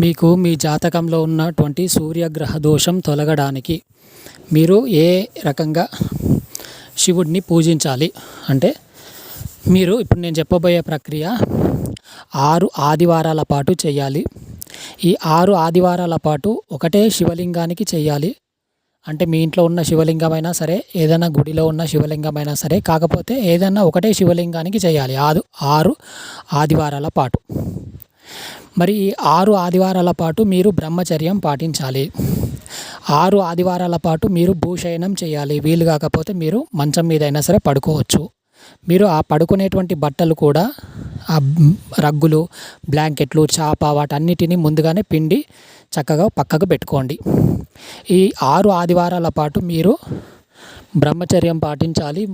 మీకు మీ జాతకంలో ఉన్నటువంటి సూర్యగ్రహ దోషం తొలగడానికి మీరు ఏ రకంగా శివుడిని పూజించాలి? అంటే మీరు ఇప్పుడు నేను చెప్పబోయే ప్రక్రియ ఆరు ఆదివారాల పాటు చేయాలి. ఈ ఆరు ఆదివారాల పాటు ఒకటే శివలింగానికి చేయాలి. అంటే మీ ఇంట్లో ఉన్న శివలింగమైనా సరే ఏదైనా గుడిలో ఉన్న శివలింగమైనా సరే కాకపోతే ఏదైనా ఒకటే శివలింగానికి చేయాలి. ఆరు ఆరు ఆదివారాల పాటు. మరి ఈ ఆరు ఆదివారాల పాటు మీరు బ్రహ్మచర్యం పాటించాలి. ఆరు ఆదివారాల పాటు మీరు భూశయనం చేయాలి. వీలు కాకపోతే మీరు మంచం మీద అయినా సరే పడుకోవచ్చు. మీరు ఆ పడుకునేటువంటి బట్టలు కూడా ఆ రగ్గులు బ్లాంకెట్లు చాప వాటన్నిటినీ ముందుగానే పిండి చక్కగా పక్కకు పెట్టుకోండి. ఈ ఆరు ఆదివారాల పాటు మీరు బ్రహ్మచర్యం పాటించాలి.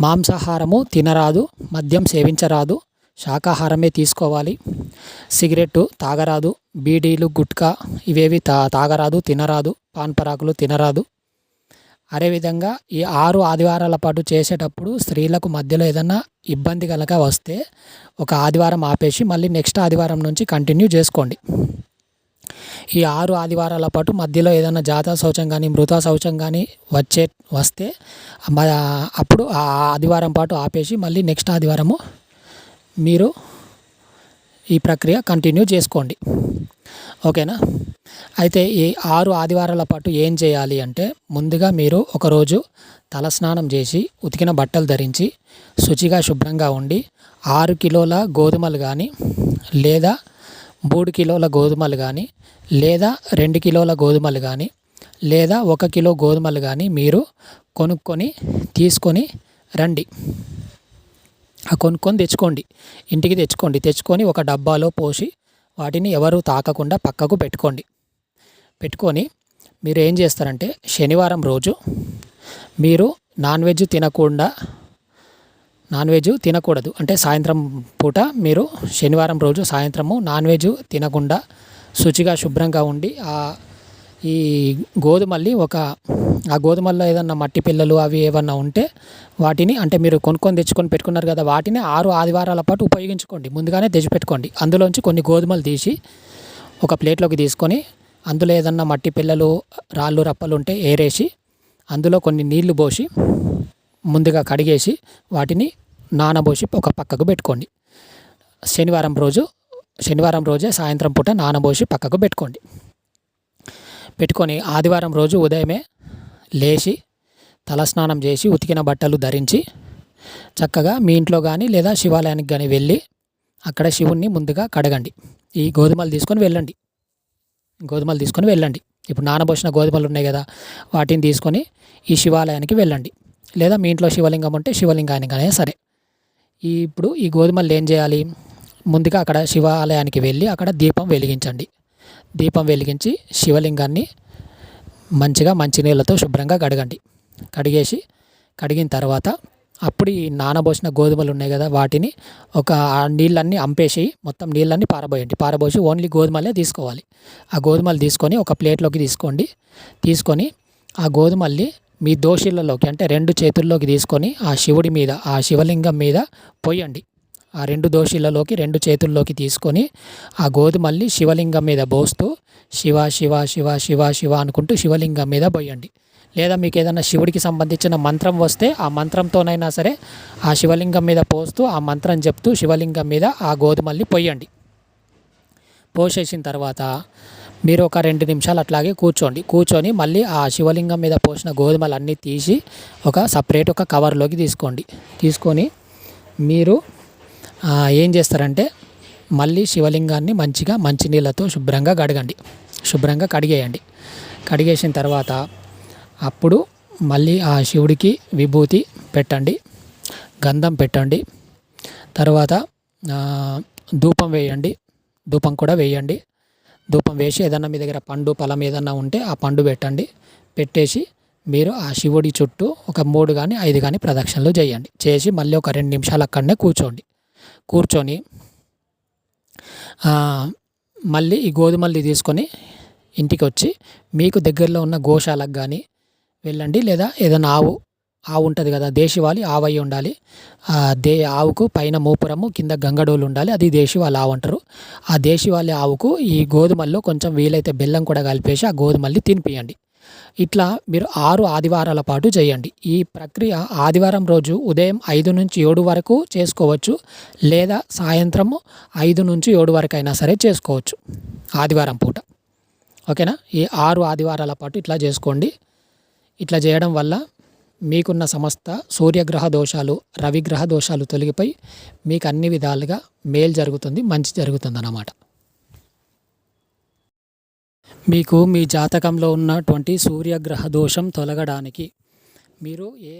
మాంసాహారము తినరాదు మద్యం సేవించరాదు. శాకాహారమే తీసుకోవాలి. సిగరెట్టు తాగరాదు. బీడీలు గుట్కా ఇవేవి తా తాగరాదు తినరాదు. పాన్ పరాకులు తినరాదు అదేవిధంగా ఈ ఆరు ఆదివారాల పాటు చేసేటప్పుడు స్త్రీలకు మధ్యలో ఏదన్నా ఇబ్బంది కనుక వస్తే ఒక ఆదివారం ఆపేసి మళ్ళీ నెక్స్ట్ ఆదివారం నుంచి కంటిన్యూ చేసుకోండి. ఈ ఆరు ఆదివారాల పాటు మధ్యలో ఏదైనా జాతా శౌచం కానీ మృతా శౌచం కానీ వచ్చే వస్తే అప్పుడు ఆ ఆదివారం పాటు ఆపేసి మళ్ళీ నెక్స్ట్ ఆదివారము మీరు ఈ ప్రక్రియ కంటిన్యూ చేసుకోండి. ఓకేనా? అయితే ఈ ఆరు ఆదివారాల పాటు ఏం చేయాలి అంటే ముందుగా మీరు ఒకరోజు తలస్నానం చేసి ఉతికిన బట్టలు ధరించి శుచిగా శుభ్రంగా ఉండి ఆరు కిలోల గోధుమలు కానీ లేదా మూడు కిలోల గోధుమలు కానీ లేదా రెండు కిలోల గోధుమలు కానీ లేదా ఒక కిలో గోధుమలు కానీ మీరు కొనుక్కొని తీసుకొని రండి. కొనుక్కొని తెచ్చుకోండి. ఇంటికి తెచ్చుకోండి. తెచ్చుకొని ఒక డబ్బాలో పోసి వాటిని ఎవరు తాకకుండా పక్కకు పెట్టుకోండి. పెట్టుకొని మీరు ఏం చేస్తారంటే శనివారం రోజు మీరు నాన్ వెజ్ తినకుండా నాన్ వెజ్ తినకూడదు. అంటే సాయంత్రం పూట మీరు శనివారం రోజు సాయంత్రము నాన్ వెజ్ తినకుండా శుచిగా శుభ్రంగా ఉండి ఈ గోధుమల్ని ఒక ఆ గోధుమల్లో ఏదన్నా మట్టి పిల్లలు అవి ఏమన్నా ఉంటే వాటిని అంటే మీరు కొనుక్కొని తెచ్చుకొని పెట్టుకున్నారు కదా వాటిని ఆరు ఆదివారాల పాటు ఉపయోగించుకోండి. ముందుగానే తెచ్చిపెట్టుకోండి అందులోంచి కొన్ని గోధుమలు తీసి ఒక ప్లేట్లోకి తీసుకొని అందులో ఏదన్నా మట్టి పిల్లలు రాళ్ళు రప్పలు ఉంటే ఏరేసి అందులో కొన్ని నీళ్ళు పోసి ముందుగా కడిగేసి వాటిని నానబోసి ఒక పక్కకు పెట్టుకోండి. శనివారం రోజు శనివారం రోజే సాయంత్రం పూట నానబోసి పక్కకు పెట్టుకోండి. పెట్టుకొని ఆదివారం రోజు ఉదయమే లేచి తలస్నానం చేసి ఉతికిన బట్టలు ధరించి చక్కగా మీ ఇంట్లో కానీ లేదా శివాలయానికి కానీ వెళ్ళి అక్కడ శివుణ్ణి ముందుగా కడగండి. ఈ గోధుమలు తీసుకొని వెళ్ళండి. గోధుమలు తీసుకొని వెళ్ళండి. ఇప్పుడు నానబోసిన గోధుమలు ఉన్నాయి కదా వాటిని తీసుకొని ఈ శివాలయానికి వెళ్ళండి. లేదా మీ ఇంట్లో శివలింగం ఉంటే శివలింగానికి కానీ సరే. ఈ ఇప్పుడు ఈ గోధుమలు ఏం చేయాలి? ముందుగా అక్కడ శివాలయానికి వెళ్ళి అక్కడ దీపం వెలిగించండి. దీపం వెలిగించి శివలింగాన్ని మంచిగా మంచినీళ్ళతో శుభ్రంగా కడగండి. కడిగేసి కడిగిన తర్వాత అప్పుడు ఈ నానబోసిన గోధుమలు ఉన్నాయి కదా వాటిని ఒక ఆ నీళ్ళన్నీ అంపేసి మొత్తం నీళ్ళన్నీ పారబోయండి. పారబోసి ఓన్లీ గోధుమలే తీసుకోవాలి. ఆ గోధుమలు తీసుకొని ఒక ప్లేట్లోకి తీసుకోండి. తీసుకొని ఆ గోధుమల్ని మీ దోషిళ్ళలోకి అంటే రెండు చేతుల్లోకి తీసుకొని ఆ శివుడి మీద ఆ శివలింగం మీద పోయండి. ఆ రెండు దోషిలలోకి రెండు చేతుల్లోకి తీసుకొని ఆ గోధుమల్ని శివలింగం మీద పోస్తూ శివ శివ శివ శివ శివ అనుకుంటూ శివలింగం మీద పోయండి. లేదా మీకు ఏదైనా శివుడికి సంబంధించిన మంత్రం వస్తే ఆ మంత్రంతోనైనా సరే ఆ శివలింగం మీద పోస్తూ ఆ మంత్రం చెప్తూ శివలింగం మీద ఆ గోధుమల్ని పొయ్యండి పోసేసిన తర్వాత మీరు ఒక రెండు నిమిషాలు అట్లాగే కూర్చోండి. కూర్చొని మళ్ళీ ఆ శివలింగం మీద పోసిన గోధుమలన్నీ తీసి ఒక సపరేట్ ఒక కవర్లోకి తీసుకోండి. తీసుకొని మీరు ఏం చేస్తారంటే మళ్ళీ శివలింగాన్ని మంచిగా మంచినీళ్ళతో శుభ్రంగా కడగండి. శుభ్రంగా కడిగేయండి. కడిగేసిన తర్వాత అప్పుడు మళ్ళీ ఆ శివుడికి విభూతి పెట్టండి. గంధం పెట్టండి. తర్వాత ధూపం వేయండి. ధూపం కూడా వేయండి. ధూపం వేసి ఏదన్నా మీ దగ్గర పండు పొలం ఏదన్నా ఉంటే ఆ పండు పెట్టండి. పెట్టేసి మీరు ఆ శివుడి చుట్టూ ఒక మూడు కానీ ఐదు కానీ ప్రదక్షిణలు చేయండి. చేసి మళ్ళీ ఒక రెండు నిమిషాలు అక్కడనే కూర్చోండి. కూర్చొని మళ్ళీ ఈ గోధుమల్ని తీసుకొని ఇంటికి వచ్చి మీకు దగ్గరలో ఉన్న గోశాలకు కానీ వెళ్ళండి. లేదా ఏదైనా ఆవు ఆవు ఉంటుంది కదా దేశివాలి ఆవు అయి ఉండాలి దే ఆవుకు పైన మూపురము కింద గంగడోలు ఉండాలి. అది దేశవాళి ఆవు అంటారు. ఆ దేశవాళి ఆవుకు ఈ గోధుమల్లో కొంచెం వీలైతే బెల్లం కూడా కలిపేసి ఆ గోధుమల్ని తినిపియండి. ఇట్లా మీరు ఆరు ఆదివారాల పాటు చేయండి. ఈ ప్రక్రియ ఆదివారం రోజు ఉదయం ఐదు నుంచి ఏడు వరకు చేసుకోవచ్చు లేదా సాయంత్రము ఐదు నుంచి ఏడు వరకు అయినా సరే చేసుకోవచ్చు ఆదివారం పూట. ఓకేనా? ఈ ఆరు ఆదివారాల పాటు ఇట్లా చేసుకోండి. ఇట్లా చేయడం వల్ల మీకున్న సమస్త సూర్యగ్రహ దోషాలు రవిగ్రహ దోషాలు తొలగిపోయి మీకు అన్ని విధాలుగా మేలు జరుగుతుంది మంచి జరుగుతుంది అన్నమాట. మీకు మీ జాతకంలో ఉన్నటువంటి సూర్యగ్రహ దోషం తొలగడానికి. మీరు ఏ